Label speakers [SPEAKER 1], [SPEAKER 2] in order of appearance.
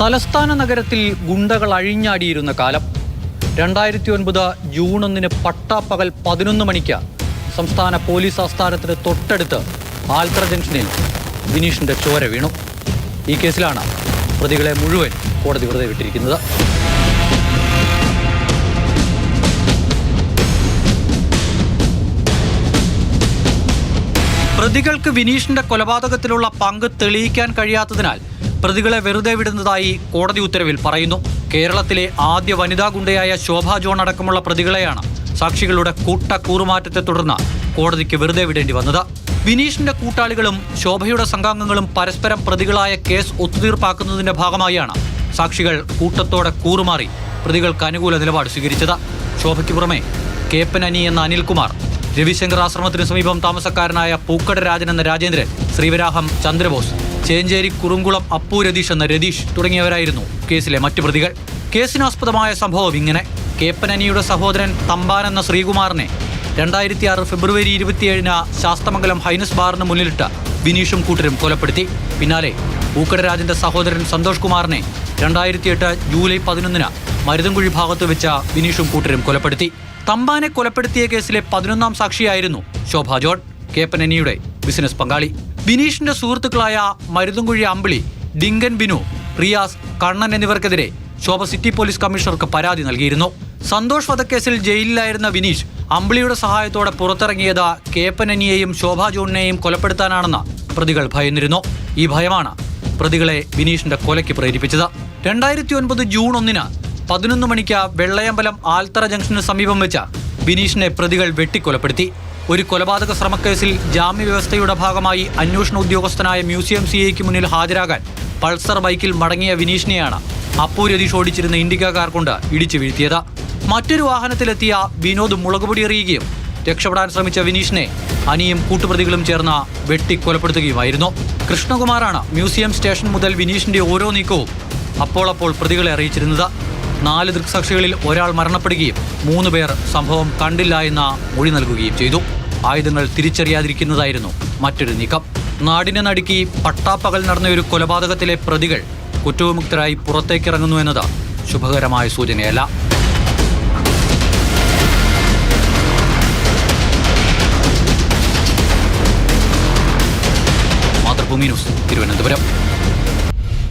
[SPEAKER 1] തലസ്ഥാന നഗരത്തിൽ ഗുണ്ടകൾ അഴിഞ്ഞാടിയിരുന്ന കാലം. രണ്ടായിരത്തി ഒൻപത് ജൂൺ ഒന്നിന് പട്ടാപ്പകൽ പതിനൊന്ന് മണിക്ക് സംസ്ഥാന പോലീസ് ആസ്ഥാനത്തിന് തൊട്ടടുത്ത് ആൽത്ര ജംഗ്ഷനിൽ ബിനീഷിന്റെ ചോര വീണു. ഈ കേസിലാണ് പ്രതികളെ മുഴുവൻ കോടതി വെറുതെ വിട്ടിരിക്കുന്നത്. പ്രതികൾക്ക് വിനീഷിന്റെ കൊലപാതകത്തിലുള്ള പങ്ക് തെളിയിക്കാൻ കഴിയാത്തതിനാൽ പ്രതികളെ വെറുതെ വിടുന്നതായി കോടതി ഉത്തരവിൽ പറയുന്നു. കേരളത്തിലെ ആദ്യ വനിതാ ഗുണ്ടയായ ശോഭ ജോൺ അടക്കമുള്ള പ്രതികളെയാണ് സാക്ഷികളുടെ കൂട്ട കൂറുമാറ്റത്തെ തുടർന്ന് കോടതിക്ക് വെറുതെ വിടേണ്ടി വന്നത്. വിനീഷിന്റെ കൂട്ടാളികളും ശോഭയുടെ സംഘാംഗങ്ങളും പരസ്പരം പ്രതികളായ കേസ് ഒത്തുതീർപ്പാക്കുന്നതിന്റെ ഭാഗമായാണ് സാക്ഷികൾ കൂട്ടത്തോടെ കൂറുമാറി പ്രതികൾക്ക് അനുകൂല നിലപാട് സ്വീകരിച്ചത്. ശോഭയ്ക്ക് പുറമെ കേപ്പനനി എന്ന അനിൽകുമാർ രവിശങ്കർ ആശ്രമത്തിന് സമീപം താമസക്കാരനായ പൂക്കട രാജൻ എന്ന രാജേന്ദ്രൻ ശ്രീവരാഹം ചന്ദ്രബോസ് ചേഞ്ചേരി കുറുങ്കുളം അപ്പു രതീഷ് എന്ന രതീഷ് തുടങ്ങിയവരായിരുന്നു കേസിലെ മറ്റു പ്രതികൾ. കേസിനാസ്പദമായ സംഭവം ഇങ്ങനെ. കേപ്പനനിയുടെ സഹോദരൻ തമ്പാൻ എന്ന ശ്രീകുമാറിനെ രണ്ടായിരത്തി ആറ് ഫെബ്രുവരി ഇരുപത്തിയേഴിന് ശാസ്തമംഗലം ഹൈനസ് ബാറിന് മുന്നിലിട്ട് ബിനീഷും കൂട്ടരും കൊലപ്പെടുത്തി. പിന്നാലെ പൂക്കടരാജന്റെ സഹോദരൻ സന്തോഷ് കുമാറിനെ രണ്ടായിരത്തി എട്ട് ജൂലൈ പതിനൊന്നിന് മരുതൻകുഴി ഭാഗത്ത് വെച്ച ബിനീഷും കൂട്ടരും കൊലപ്പെടുത്തി. തമ്പാനെ കൊലപ്പെടുത്തിയ കേസിലെ പതിനൊന്നാം സാക്ഷിയായിരുന്നു ശോഭ ജോൺ. കേപ്പനനിയുടെ ബിസിനസ് പങ്കാളി. ബിനീഷിന്റെ സുഹൃത്തുക്കളായ മരുതുംകുഴി അമ്പിളി ഡിങ്കൻ ബിനു റിയാസ് കണ്ണൻ എന്നിവർക്കെതിരെ ശോഭ സിറ്റി പോലീസ് കമ്മീഷണർക്ക് പരാതി നൽകിയിരുന്നു. സന്തോഷ് വധക്കേസിൽ ജയിലിലായിരുന്ന വിനീഷ് അമ്പിളിയുടെ സഹായത്തോടെ പുറത്തിറങ്ങിയത് കേപ്പനനിയെയും ശോഭ ജോണിനെയും കൊലപ്പെടുത്താനാണെന്ന് പ്രതികൾ ഭയന്നിരുന്നു. ഈ ഭയമാണ് പ്രതികളെ വിനീഷിന്റെ കൊലയ്ക്ക് പ്രേരിപ്പിച്ചത്. രണ്ടായിരത്തി ഒൻപത് ജൂൺ ഒന്നിന് പതിനൊന്ന് മണിക്ക് വെള്ളയമ്പലം ആൽത്തറ ജംഗ്ഷന് സമീപം വെച്ച് ബിനീഷിനെ പ്രതികൾ വെട്ടിക്കൊലപ്പെടുത്തി. ഒരു കൊലപാതക ശ്രമക്കേസിൽ ജാമ്യവ്യവസ്ഥയുടെ ഭാഗമായി അന്വേഷണ ഉദ്യോഗസ്ഥനായ മ്യൂസിയം സി ഐക്ക് മുന്നിൽ ഹാജരാകാൻ പൾസർ ബൈക്കിൽ മടങ്ങിയ വിനീഷിനെയാണ് അപ്പു രതീഷ് ഓടിച്ചിരുന്ന ഇൻഡിക കാർ കൊണ്ട് ഇടിച്ചു വീഴ്ത്തിയത്. മറ്റൊരു വാഹനത്തിലെത്തിയ വിനോദ് മുളകുപൊടി എറിയുകയും രക്ഷപ്പെടാൻ ശ്രമിച്ച വിനീഷിനെ അനിയും കൂട്ടുപ്രതികളും ചേർന്ന് വെട്ടിക്കൊലപ്പെടുത്തുകയുമായിരുന്നു. കൃഷ്ണകുമാറാണ് മ്യൂസിയം സ്റ്റേഷൻ മുതൽ വിനീഷിന്റെ ഓരോ നീക്കവും അപ്പോൾ അപ്പോൾ പ്രതികളെ അറിയിച്ചിരുന്നത്. നാല് ദൃക്സാക്ഷികളിൽ ഒരാൾ മരണപ്പെടുകയും മൂന്ന് പേർ സംഭവം കണ്ടില്ല എന്ന മൊഴി നൽകുകയും ചെയ്തു. ആയുധങ്ങൾ തിരിച്ചറിയാതിരിക്കുന്നതായിരുന്നു മറ്റൊരു നീക്കം. നാടിനെ നടുക്കി പട്ടാപ്പകൽ നടന്ന ഒരു കൊലപാതകത്തിലെ പ്രതികൾ കുറ്റവിമുക്തരായി പുറത്തേക്കിറങ്ങുന്നു എന്നത് ശുഭകരമായ സൂചനയല്ല. മാതൃഭൂമി ന്യൂസ് തിരുവനന്തപുരം.